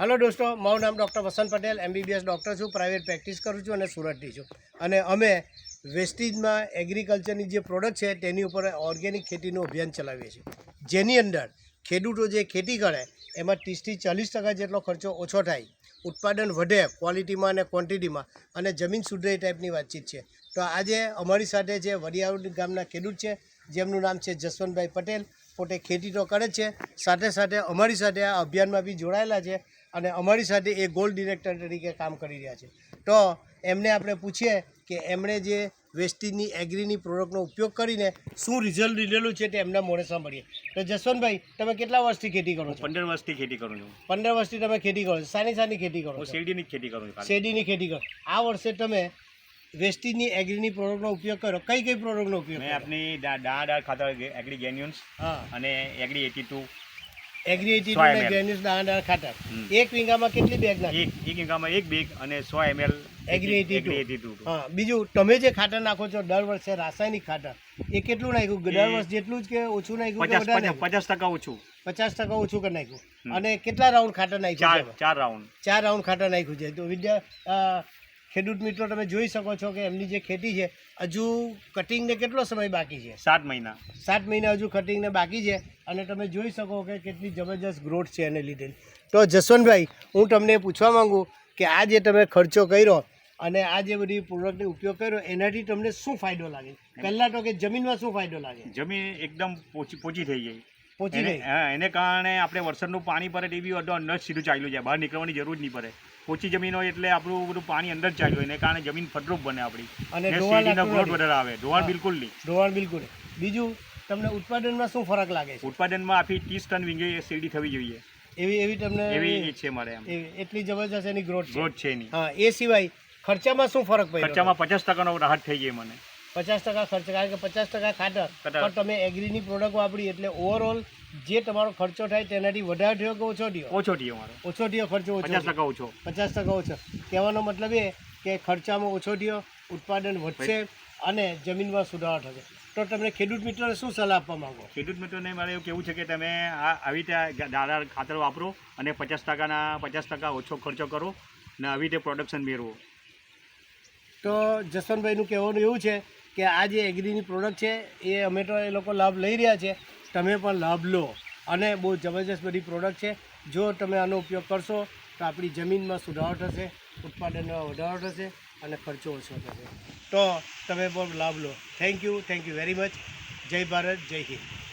Hello દોસ્તો, મારું નામ doctor Vasant Patel MBBS doctor છું પ્રાઇવેટ પ્રેક્ટિસ કરું છું અને સુરતથી છું. અને અમે વેસ્ટીજમાં એગ્રીકલ્ચરની જે પ્રોડક્ટ છે, તેની ઉપર ઓર્ગેનિક ખેતીનું અભિયાન ચલાવીએ છીએ. જેની અંદર ખેડૂતો જે ખેતી કરે, એમાં ત્રીસથી ચાલીસ ટકા જેટલો ખર્ચો ઓછો થાય. ઉત્પાદન વધે ક્વોલિટીમાં અને ક્વોન્ટિટીમાં અને જમીન સુધરે એ ટાઈપની વાતચીત છે. તો આજે અમારી સાથે જે વડિયાળ ગામના ખેડૂત છે, જેમનું નામ છે જસવંતભાઈ પટેલ, પોતે ખેતી તો કરે છે. સાથે સાથે અમારી સાથે આ અભિયાનમાં બી જોડાયેલા છે. અને અમારી સાથે એ ગોલ્ડ ડિરેક્ટર તરીકે કામ કરી રહ્યા છે. તો એમને આપણે પૂછીએ કે એમણે જે વેસ્ટીજની એગ્રીની પ્રોડક્ટનો ઉપયોગ કરીને શું રિઝલ્ટ લીધેલું છે તે એમના મોડે સાંભળીએ. તો જસવંતભાઈ તમે કેટલા વર્ષથી ખેતી કરો છો? પંદર વર્ષથી ખેતી કરું છું. પંદર વર્ષથી તમે ખેતી કરો છો. સાની સાની ખેતી કરો શેરડીની ખેતી કરું છું શેરડીની ખેતી કરો. આ વર્ષે તમે વેસ્ટીજની એગ્રીની પ્રોડક્ટનો ઉપયોગ કરો. કઈ કઈ પ્રોડક્ટનો ઉપયોગ મેં આપની દાળ ખાતર એગ્રી ગેન્યુન્સ અને agri eighty two agri eighty સો અને ml. ગ્રેન્યુલ્સ દાણા ખાતર. એક વીઘામાં કેટલી બેગ નાખી? એક એક ઈંગામાં એક બેગ અને સો ML Agri 82. Agri eighty two. હા બીજું તમે જે ખાતર નાખો છો દર વર્ષે રાસાયણિક ખાતર એ કેટલું નાખ્યું? દર વર્ષ જેટલું જ કે ઓછું નાખ્યું પચાસ ટકા ઓછું. પચાસ ટકા ઓછું કરી નાખ્યું. અને કેટલા રાઉન્ડ ખાતર નાખ્યું ચાર છે? ચાર રાઉન્ડ ચાર રાઉન્ડ ખાતર નાખ્યું છે. તો વિદ્યા ખેડૂત મિત્રો તમે જોઈ શકો છો કે એમની જે ખેતી છે હજુ કટિંગને કેટલો સમય બાકી છે? સાત મહિના. સાત મહિના હજુ કટિંગને બાકી છે અને તમે જોઈ શકો કે કેટલી જબરજસ્ત ગ્રોથ છે એને લીધે. તો જસવંતભાઈ હું તમને પૂછવા માંગુ કે આ જે તમે ખર્ચો કર્યો અને આ જે બધી પ્રોડક્ટનો ઉપયોગ કર્યો એનાથી તમને શું ફાયદો લાગે? પહેલાં તો કે જમીનમાં શું ફાયદો લાગે? જમીન એકદમ પોચી પોચી થઈ ગઈ. પહોંચી એને ગઈ. હા એને કારણે આપણે વરસાદનું પાણી પડે ટીવી અડધો અંદર સીધું ચાલ્યું જાય. બહાર નીકળવાની જરૂર જ નહીં પડે. પોચી જમીન હોય એટલે આપણું બધું પાણી અંદર જ ચાલ્યું એને કારણે જમીન ફળદ્રુપ બને આપણી. અને શેરડીનો ગ્રોથ વધારે આવે. ધોવાણ બિલકુલ નહીં. ધોવાણ બિલકુલ બીજું તમને ઉત્પાદનમાં શું ફરક લાગે છે? ઉત્પાદનમાં આપી ત્રીસ ટન વીંગે શેરડી થવી જોઈએ. એવી એવી તમને એવી છે મારે એટલી જબરજસ્ત એની ગ્રોથ ગ્રોથ છે એની. હા એ સિવાય ખર્ચામાં શું ફરક પડે ખર્ચામાં પચાસ ટકાનો રાહત થઈ ગઈ મને. પચાસ ટકા ખર્ચ કારણ કે પચાસ ટકા ખાતર. પણ તમે એગ્રીની પ્રોડક્ટ વાપરી એટલે ઓવરઓલ જે તમારો ખર્ચો થાય તેનાથી વધારે થયો કે ઓછો થયો? ઓછો થયો ઓછો થયો ખર્ચો ઓછો પચાસ ટકા ઓછો. પચાસ ટકા ઓછો. કહેવાનો મતલબ એ કે ખર્ચામાં ઓછો થયો ઉત્પાદન વધશે અને જમીનમાં સુધારો થશે. તો તમને ખેડૂત મિત્રોને શું સલાહ આપવા માંગો? ખેડૂત મિત્રોને મારે એવું કેવું છે કે તમે આ આવી રીતે દાદા ખાતર વાપરો અને પચાસ ટકાના પચાસ ટકા ઓછો ખર્ચો કરો અને આવી રીતે પ્રોડક્શન મેળવો. તો જસવંતભાઈનું કહેવાનું એવું છે કે આ જે એગ્રીની પ્રોડક્ટ છે, એ અમે તો એ લોકો લાભ લઈ રહ્યા છે. તમે પણ લાભ લો. અને બહુ જબરજસ્ત બધી પ્રોડક્ટ છે. જો તમે આનો ઉપયોગ કરશો, તો આપણી જમીનમાં સુધારો થશે, ઉત્પાદનમાં વધારો થશે અને ખર્ચો ઓછો થશે. તો તમે પણ લાભ લો. Thank you thank you very much જય ભારત, જય હિન્દ.